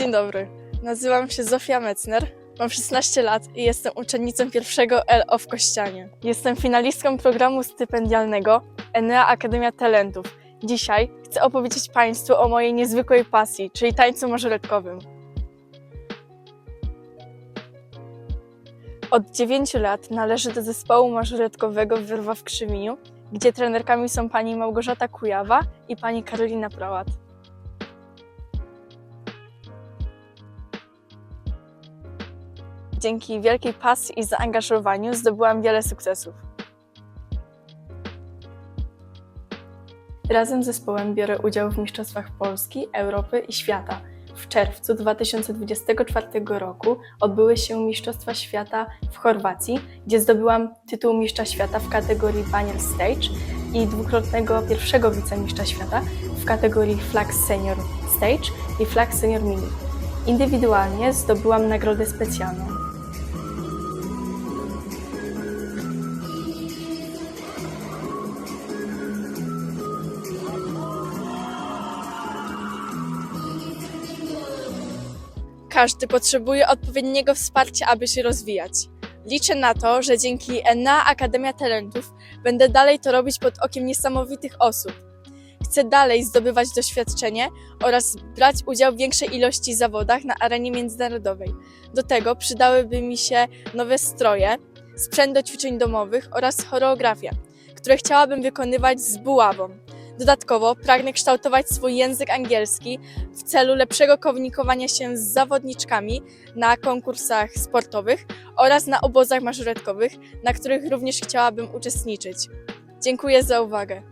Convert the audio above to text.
Dzień dobry. Nazywam się Zofia Metzner. Mam 16 lat i jestem uczennicą pierwszego LO w Kościanie. Jestem finalistką programu stypendialnego Enea Akademia Talentów. Dzisiaj chcę opowiedzieć Państwu o mojej niezwykłej pasji, czyli tańcu mażoretkowym. Od 9 lat należę do zespołu mażoretkowego Wyrwa w Krzywieniu, gdzie trenerkami są pani Małgorzata Kujawa i pani Karolina Prałat. Dzięki wielkiej pasji i zaangażowaniu zdobyłam wiele sukcesów. Razem z zespołem biorę udział w Mistrzostwach Polski, Europy i Świata. W czerwcu 2024 roku odbyły się Mistrzostwa Świata w Chorwacji, gdzie zdobyłam tytuł Mistrza Świata w kategorii Banner Stage i dwukrotnego pierwszego wicemistrza świata w kategorii Flag Senior Stage i Flag Senior Mini. Indywidualnie zdobyłam nagrodę specjalną. Każdy potrzebuje odpowiedniego wsparcia, aby się rozwijać. Liczę na to, że dzięki ENA Akademia Talentów będę dalej to robić pod okiem niesamowitych osób. Chcę dalej zdobywać doświadczenie oraz brać udział w większej ilości zawodach na arenie międzynarodowej. Do tego przydałyby mi się nowe stroje, sprzęt do ćwiczeń domowych oraz choreografia, które chciałabym wykonywać z buławą. Dodatkowo pragnę kształtować swój język angielski w celu lepszego komunikowania się z zawodniczkami na konkursach sportowych oraz na obozach mażoretkowych, na których również chciałabym uczestniczyć. Dziękuję za uwagę.